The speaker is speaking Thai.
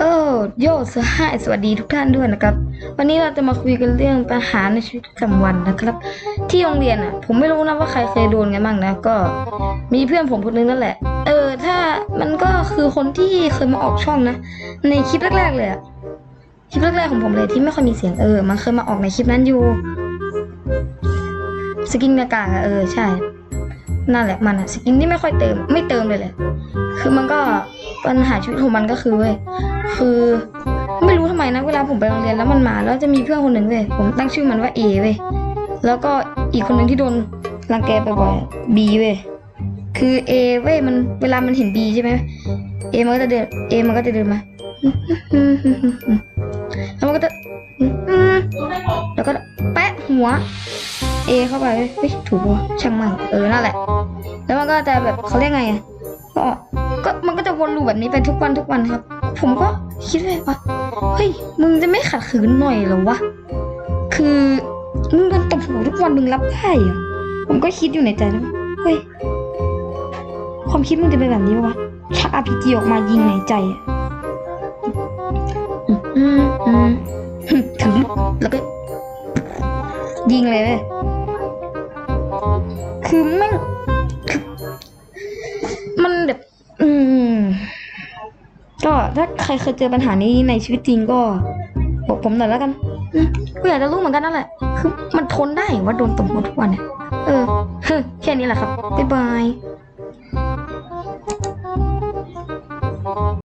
เออโยสหายสวัสดีทุกท่านด้วยนะครับ วันนี้เราจะมาคุยกันเรื่องปัญหาในชีวิตประจำวันนะครับ ที่โรงเรียนอะ ผมไม่รู้นะว่าใครเคยโดนกันบ้างนะก็ มีเพื่อนผมคนนึงนั่นแหละ เออ ถ้ามันก็คือคนที่เคยมาออกช่องนะ ในคลิปแรกๆเลยอะคลิปแรกๆของผมเลยที่ไม่ค่อยมีเสียงเออ มันเคยมาออกในคลิปนั้นอยู่ สกินหน้ากาอะเออใช่นั่นแหละมันอะสกินที่ไม่ค่อยเติม ไม่เติมเลยแหละคือมันก็ปัญหาชีวิตของมันก็คือเว้ย คือไม่รู้ทำไมนะเวลาผมไปโรงเรียนแล้วมันมาแล้วจะมีเพื่อนคนหนึ่งเว้ยผมตั้งชื่อมันว่าเอเว้ยแล้วก็อีกคนหนึ่งที่โดนรังแกบ่อยๆบีเว้ยคือเอเว้ยมันเวลามันเห็นบีใช่ไหมเอมันก็จะเดินเอมันก็จะเดินมาแล้วมันก็จะแล้วก็แปะหัวเอเข้าไปเว้ยเฮ้ยถูกปะวะช่างมันเออนั่นแหละ แล้วมันก็จะแบบเขาเรียกไงอะก็ก็มันก็จะวนลูปแบบนี้ไปทุกวันทุกวันครับ ผมก็คิดเลยว่าเฮ้ยมึงจะไม่ขัดขืนหน่อยเหรอวะคือมึงโดนตบหัวทุกวันมึงรับได้เหรอผมก็คิดอยู่ในใจนะว่าเฮ้ยความคิดมึงจะเป็นแบบนี้วะชักอาพีจีออกมายิงในใจอะอืมอืมอืมถึงแล้วก็ยิงเลยเว้ยคือแม่ง ก็ถ้าใครเคยเจอปัญหานี้ในชีวิตจริงก็ บอกผมหน่อยแล้วกันก็อยากจะรู้เหมือนกันนั่นแหละ คือมันทนได้ว่าโดนตบหัวทุกวันเนี่ย เออแค่นี้แหละครับ บ๊ายบาย